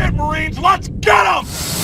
it, Marines? Let's get them!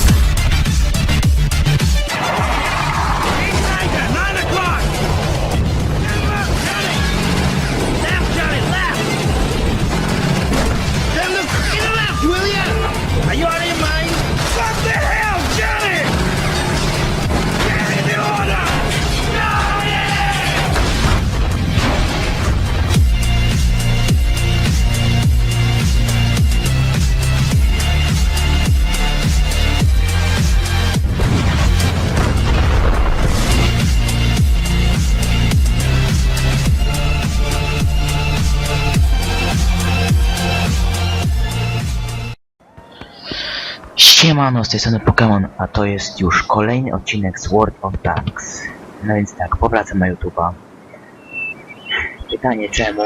Siemano, z tej strony Pokémon, a to jest już kolejny odcinek z World of Tanks. No więc tak, powracam na YouTube'a. Pytanie czemu?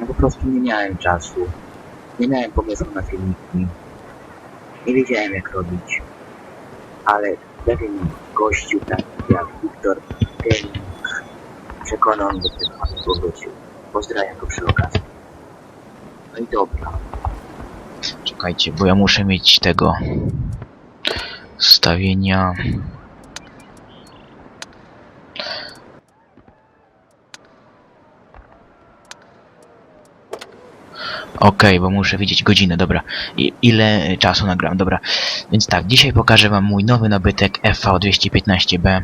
No po prostu nie miałem czasu. Nie miałem pomysłu na filmiki. Nie wiedziałem jak robić. Ale pewien gościu taki jak Wiktor Gaming przekonał mnie do tego, aby powrócił. Pozdrawiam go przy okazji. No i dobra. Czekajcie, bo ja muszę mieć tego stawienia. Okej, bo muszę widzieć godzinę, dobra. I, ile czasu nagram, dobra. Więc tak, dzisiaj pokażę wam mój nowy nabytek FV215B.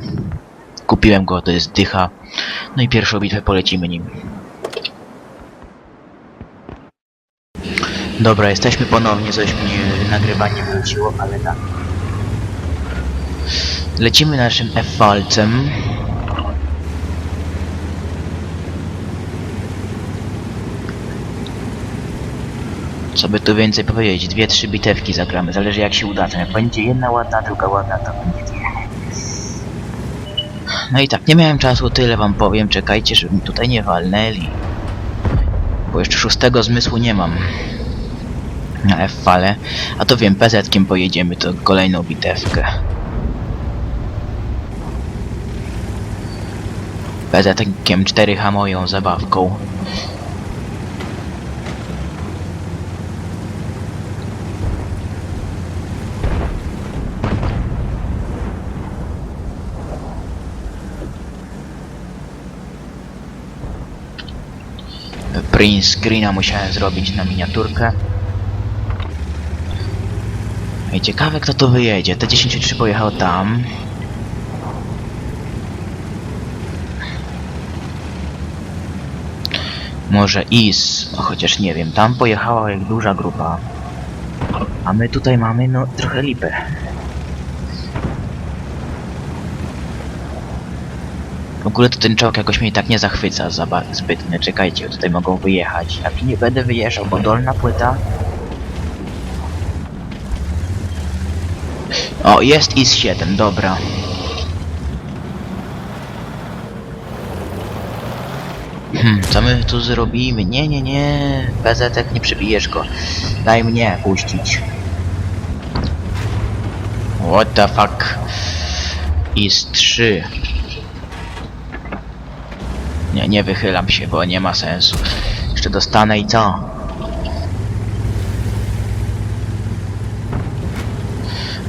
Kupiłem go, to jest dycha. No i pierwszą bitwę polecimy nim. Dobra, jesteśmy ponownie, coś mi nagrywanie wróciło, ale tak. Lecimy naszym F-walcem. Co by tu więcej powiedzieć? Dwie, trzy bitewki zagramy, zależy jak się uda. Jak będzie jedna ładna, druga ładna, to będzie dwie. No i tak, nie miałem czasu, tyle wam powiem. Czekajcie, żeby mi tutaj nie walnęli. Bo jeszcze szóstego zmysłu nie mam na F-fale. A to wiem, PZ-kiem pojedziemy, to kolejną bitewkę. PZ-kiem 4H moją zabawką. Print screena musiałem zrobić na miniaturkę. Ej, ciekawe kto to wyjedzie. T10 pojechał tam. Może IS, no chociaż nie wiem, tam pojechała jak duża grupa. A my tutaj mamy, no, trochę lipę. W ogóle to ten czołg jakoś mnie tak nie zachwyca za zbytnio. Czekajcie, tutaj mogą wyjechać. Jak nie będę wyjeżdżał, bo dolna płyta O, jest IS-7, dobra. Hmm, co my tu zrobimy? Nie, nie, nie. PZek nie przybijesz go. Daj mnie puścić. What the fuck? IS-3. Nie, nie wychylam się, bo nie ma sensu. Jeszcze dostanę i co?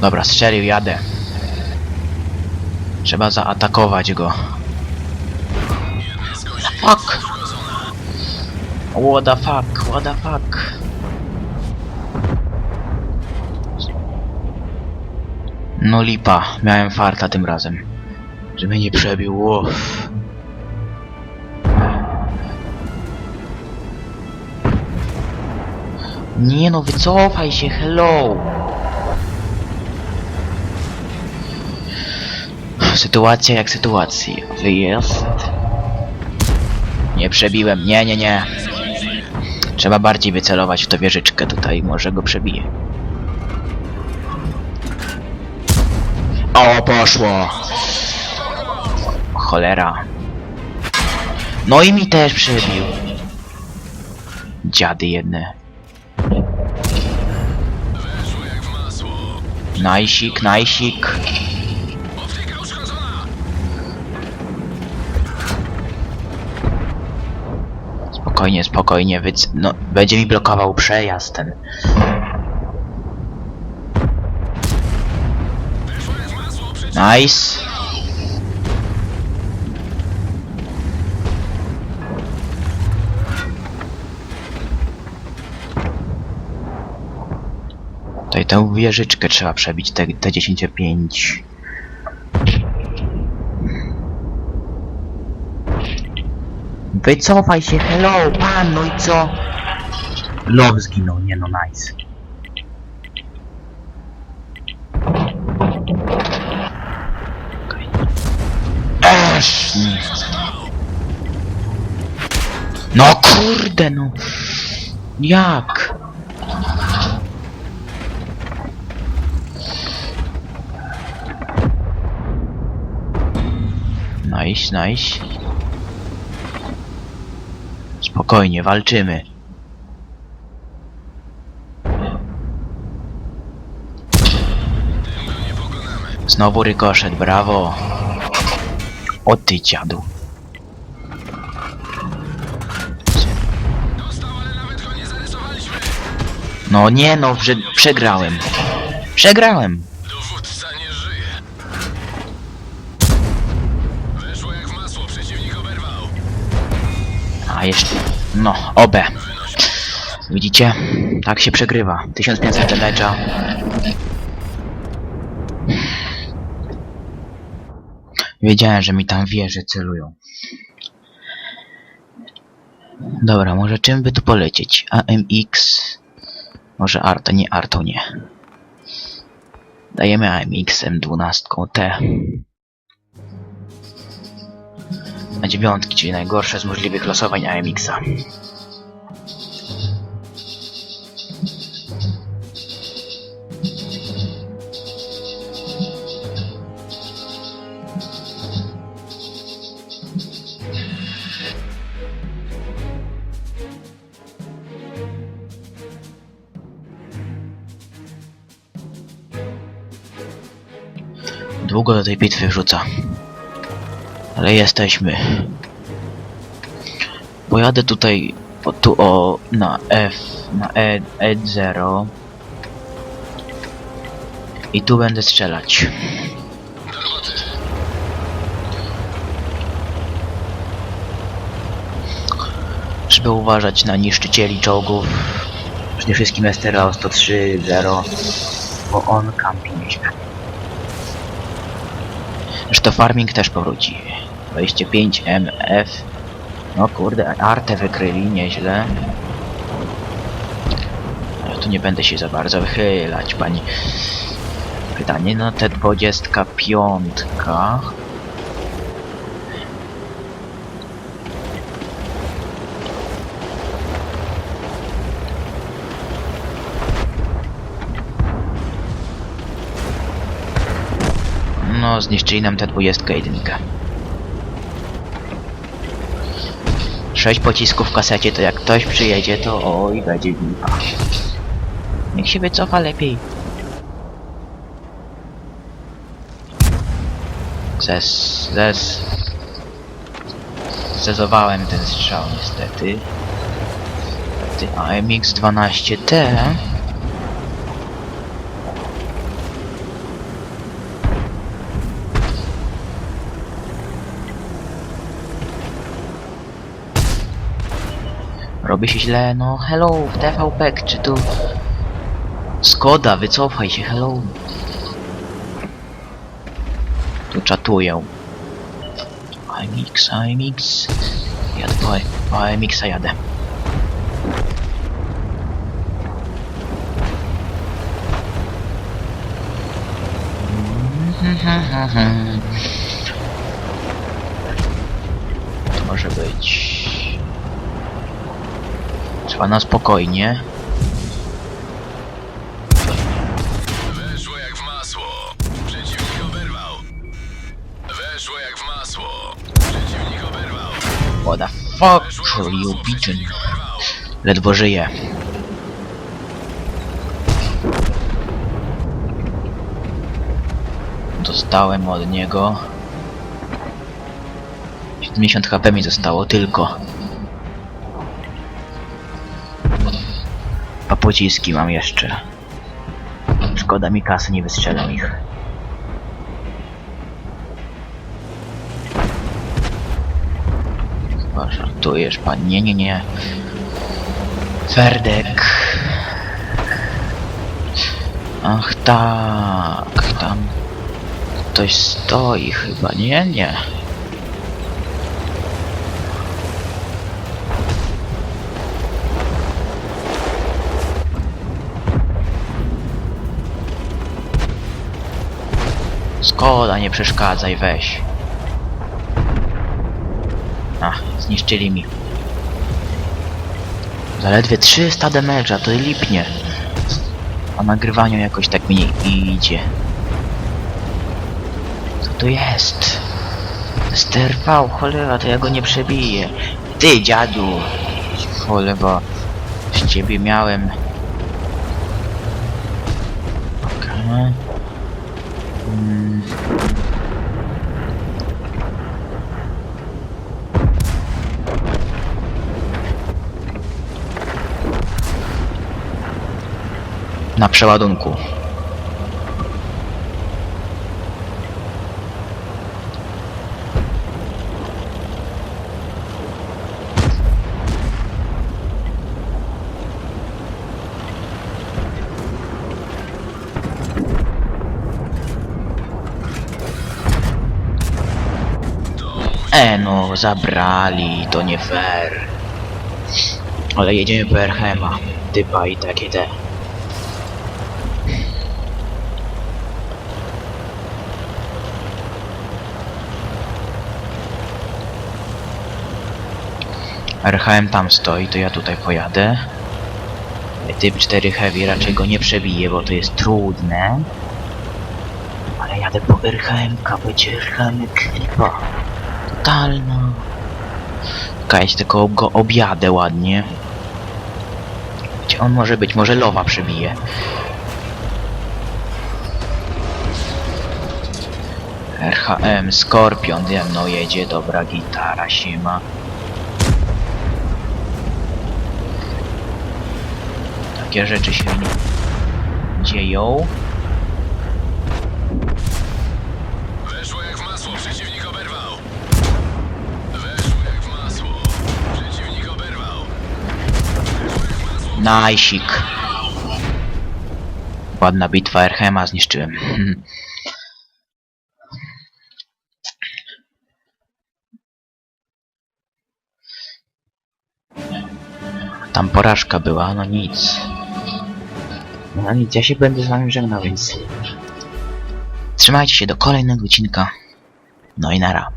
Dobra, strzelił, jadę. Trzeba zaatakować go. Fuck! What the fuck, what the fuck? No lipa, miałem farta tym razem. Że mnie nie przebił, uff. Nie no, wycofaj się, hello! Sytuacja jak sytuacja. Wyjazd. Nie przebiłem. Nie, nie, nie. Trzeba bardziej wycelować w tę wieżyczkę tutaj. Może go przebiję. O, poszło. Cholera. No i mi też przebił. Dziady jedne. Najsik, najsik. spokojnie, spokojnie, więc no, będzie mi blokował przejazd ten. Nice. Tutaj tę wieżyczkę trzeba przebić, te, te 10 Wycofaj się, hello, pan, no i co? Love zginął, nie no nice. Nie. No kurde, no. Jak? Nice, nice. Spokojnie, walczymy. Znowu rykoszet, brawo. O ty dziadu. No nie no, że przegrałem. Przegrałem. Dowódca nie żyje. Weszło jak w masło, przeciwnik oberwał. A jeszcze... No, obę. Widzicie? Tak się przegrywa. 1500 damage'a. Wiedziałem, że mi tam wieże celują. Dobra, może czym by tu polecieć? AMX... Może Arta, nie Arto, nie. Dajemy AMX-em 12 T. Na dziewiątki, czyli najgorsze z możliwych losowań AMX-a. Długo do tej bitwy wrzuca. Ale jesteśmy. Pojadę tutaj o, tu o na F na E E0 i tu będę strzelać. Trzeba uważać na niszczycieli czołgów. Przede wszystkim STRO 103-0, bo on kampi nieźle. Zresztą farming też powróci. 25MF. No kurde, artę wykryli nieźle. Ja tu nie będę się za bardzo wychylać, pani. Pytanie na te 25. No, zniszczyli nam tę dwudziestkę jedynkę. 6 pocisków w kasecie, to jak ktoś przyjedzie, to oj, będzie lipa. Niech się wycofa lepiej. Zes, zes. Zezowałem ten strzał niestety. A MX-12T Robi się źle, no hello, w TVP, czy tu... Skoda, wycofaj się, hello. Tu czatuję. AMX, AMX. Jadę po, AMX-a jadę. To może być... Trzeba na spokojnie. Weszło jak w masło. Przeciwnik oberwał. Weszło jak w masło. Przeciwnik oberwał. What the fuck, you pigeon. Ledwo żyje. Dostałem od niego. 70 HP mi zostało tylko. A pociski mam jeszcze. Szkoda mi kasy, nie wystrzelam ich. Chyba żartujesz pan. Nie, nie, nie. Ferdek. Ach tak, tam ktoś stoi chyba. Nie, nie. Skoda, nie przeszkadzaj, weź. Ach, zniszczyli mi. Zaledwie 300 damage'a, to lipnie. A nagrywaniu jakoś tak mi nie idzie. Co to jest? Sterpał, cholera, to ja go nie przebiję. Ty, dziadu! Cholera, z ciebie miałem. Okej. Mm. Na przeładunku. E no, zabrali, to nie fair. Ale jedziemy po Erhema. Typa i takie te. RHM tam stoi, to ja tutaj pojadę. Typ 4 Heavy raczej go nie przebije, bo to jest trudne. Ale jadę po RHM-ka, będzie RHM klipa. Totalna. Kaś tylko go objadę ładnie. Gdzie on może być? Może lowa przebije. RHM, Skorpion ze mną jedzie, dobra gitara się Takie rzeczy się dzieją. Weszło jak w masło, przeciwnik oberwał. Weszło jak w masło. Przeciwnik oberwał. Najsik. Ładna bitwa Erhema zniszczyłem. Tam porażka była, no nic. No nic, ja się będę z wami żegnał, więc... Trzymajcie się do kolejnego odcinka. No i nara.